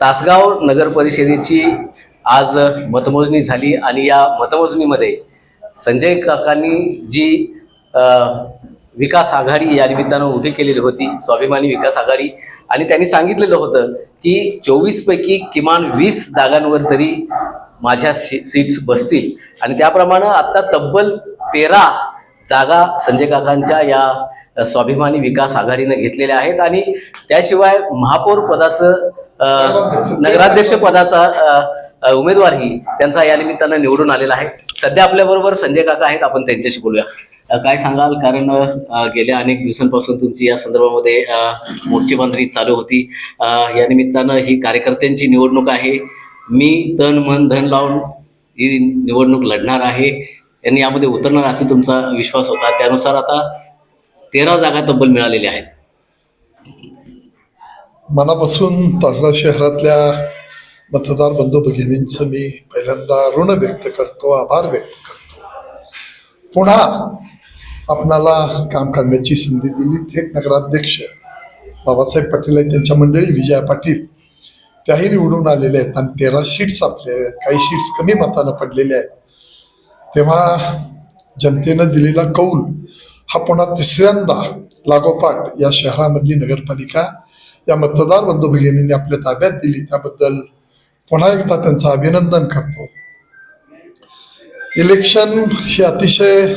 तासगाव नगर परिषदेची आज मतमोजणी झाली आणि या मतमोजणीमध्ये संजय काकांनी जी विकास आघाडी या निमित्तानं उभी केलेली होती स्वाभिमानी विकास आघाडी आणि त्यांनी सांगितलेलं होतं की चोवीसपैकी किमान वीस जागांवर तरी माझ्या सी सीट्स बसतील. आणि त्याप्रमाणे आत्ता तब्बल तेरा जागा संजय काकांच्या या स्वाभिमानी विकास आघाडीनं घेतलेल्या आहेत. आणि त्याशिवाय महापौर पदाचं नगराध्यक्ष पदाचा उमेदवारही त्यांचा या निमित्तानं निवडून आलेला आहे. सध्या आपल्याबरोबर संजय काका आहेत आपण त्यांच्याशी बोलूया. काय सांगाल? कारण गेल्या अनेक दिवसांपासून तुमची या संदर्भामध्ये मोर्चेबांधणी चालू होती. या निमित्तानं ही कार्यकर्त्यांची निवडणूक आहे. मी तन मन धन लावून ही निवडणूक लढणार आहे. यांनी यामध्ये उतरणार असा तुमचा विश्वास होता. त्यानुसार आता तेरा जागा तब्बल मिळालेल्या आहेत. मनापासून तासगाव शहरातल्या मतदार बंधू भगिनींचं मी पहिल्यांदा ऋण व्यक्त करतो आभार व्यक्त करतो. पुन्हा आपणाला काम करण्याची संधी दिली थेट नगराध्यक्ष बाबासाहेब पाटील आहेत त्यांच्या मंडळी विजया पाटील. त्याही निवडून आलेल्या आहेत आणि तेरा सीट्स आपल्या आहेत काही सीट्स कमी मतानं पडलेल्या आहेत. तेव्हा जनतेनं दिलेला कौल हा पुन्हा तिसऱ्यांदा लागोपाठ या शहरामधली नगरपालिका या मतदार बंधू भगिनींनी आपल्या ताब्यात दिली. त्याबद्दल पुन्हा एकदा त्यांचं अभिनंदन करतो. इलेक्शन हे अतिशय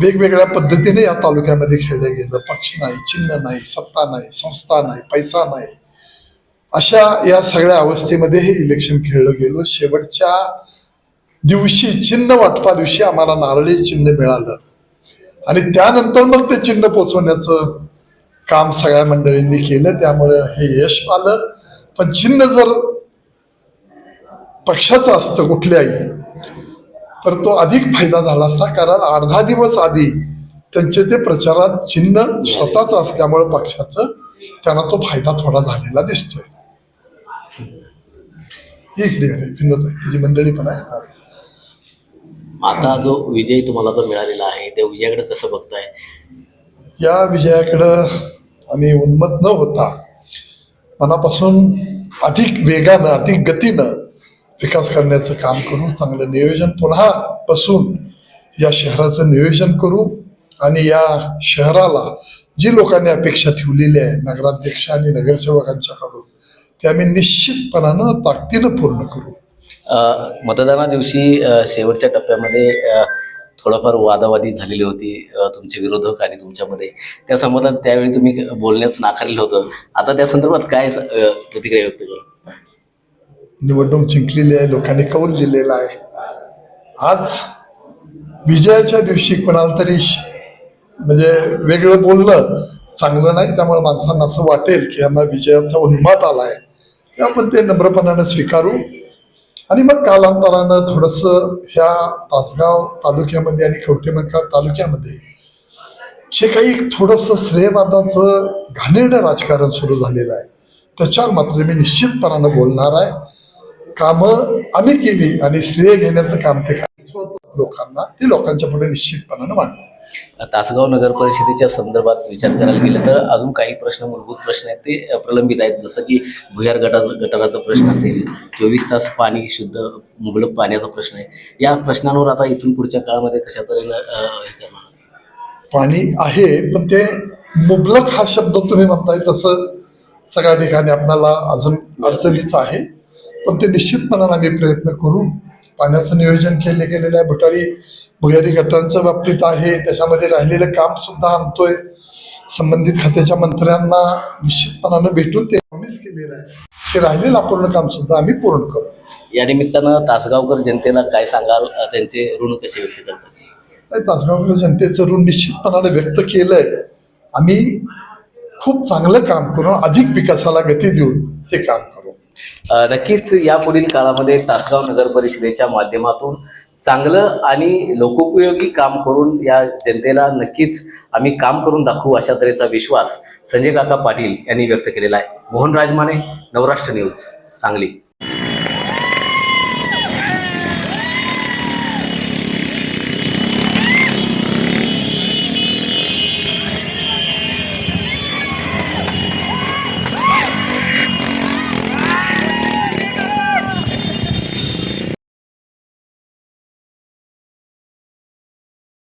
वेगवेगळ्या पद्धतीने या तालुक्यामध्ये खेळलं गेलं. पक्ष नाही चिन्ह नाही सत्ता नाही संस्था नाही पैसा नाही. अशा या सगळ्या अवस्थेमध्ये हे इलेक्शन खेळलं गेलं. शेवटच्या दिवशी चिन्ह वाटपा दिवशी आम्हाला नारळी चिन्ह मिळालं. आणि त्यानंतर मग ते चिन्ह पोचवण्याचं काम सगळ्या मंडळींनी केलं त्यामुळे हे यश आलं. पण चिन्ह जर पक्षाचं असतं कुठल्याही तर तो अधिक फायदा झाला असता. कारण अर्धा दिवस आधी त्यांचे ते प्रचारात चिन्ह स्वतःच असल्यामुळे पक्षाचं त्यांना तो फायदा थोडा झालेला दिसतोय. ही तिची मंडळी पण आहे. आता जो विजय तुम्हाला जो मिळालेला आहे त्या विजयाकडे कसं बघताय? या विजयाकडं आणि उन्मत न होता मनापासून अधिक वेगानं अधिक गतीनं विकास करण्याचं काम करू चांगलं नियोजन पुन्हा बसून या शहराचं नियोजन करू आणि या शहराला जी लोकांनी अपेक्षा ठेवलेली आहे नगराध्यक्ष आणि नगरसेवकांच्याकडून ते आम्ही निश्चितपणानं ताकदीनं पूर्ण करू. मतदाना दिवशी शेवटच्या टप्प्यामध्ये थोडंफार वादावादी झालेली होती तुमचे विरोधक आणि तुमच्यामध्ये. त्या संबंधात त्यावेळी तुम्ही बोलण्यास नाकारलेलं होतं. आता त्या संदर्भात काय स- प्रतिक्रिया व्यक्त करू? निवडणूक जिंकलेली आहे लोकांनी कौल दिलेला आहे. आज विजयाच्या दिवशी कोणाला तरी श- म्हणजे वेगळं बोललं चांगलं नाही त्यामुळे माणसांना असं वाटेल की यांना विजयाचा उन्माद आला आहे आपण ते नम्रपणानं स्वीकारू. आणि मग कालांतरानं थोडंसं ह्या तासगाव तालुक्यामध्ये आणि कवटेमंकाळ तालुक्यामध्ये जे काही थोडंसं श्रेयवादाचं घाणेरडं राजकारण सुरू झालेलं आहे त्याच्यावर मात्र मी निश्चितपणानं बोलणार आहे. कामं आम्ही केली आणि श्रेय घेण्याचं काम ते काय लोकांना ते लोकांच्या पुढे निश्चितपणानं मांडलं तासगाव नगर परिषदेच्या संदर्भात विचार करायला गेलं तर अजून काही प्रश्न मूलभूत प्रश्न आहेत ते प्रलंबित आहेत. जसं की भुयार गटाचा गटाराचा प्रश्न असेल चोवीस तास पाणी शुद्ध मुबलक पाण्याचा प्रश्न आहे. या प्रश्नांवर आता इथून पुढच्या काळामध्ये कशा तऱ्हेनं हे करणार? पाणी आहे पण ते मुबलक हा शब्द तुम्ही म्हणताय तसं सगळ्या ठिकाणी आपल्याला अजून अडचणीचं आहे. पण ते निश्चितपणाने आम्ही प्रयत्न करू. पाण्याचं नियोजन केले गेलेलं आहे. भटारी भुयारी गटांच्या बाबतीत आहे. त्याच्यामध्ये राहिलेलं काम सुद्धा आणतोय संबंधित खात्याच्या मंत्र्यांना निश्चितपणानं भेटून ते प्रॉमिस केलेलं आहे. ते राहिलेलं अपूर्ण काम सुद्धा आम्ही पूर्ण करू. या निमित्तानं तासगावकर जनतेला काय सांगाल? त्यांचे ऋण कसे व्यक्त करतात? तासगावकर जनतेचं ऋण निश्चितपणाने व्यक्त केलंय. आम्ही खूप चांगलं काम करून अधिक विकासाला गती देऊन हे काम करू. नक्कीच यापुढील काळामध्ये तासगाव नगर परिषदेच्या माध्यमातून चांगलं आणि लोकोपयोगी काम करून या जनतेला नक्कीच आम्ही काम करून दाखवू अशा तऱ्हेचा विश्वास संजय काका पाटील यांनी व्यक्त केलेला आहे. मोहन राजमाने नवराष्ट्र न्यूज सांगली.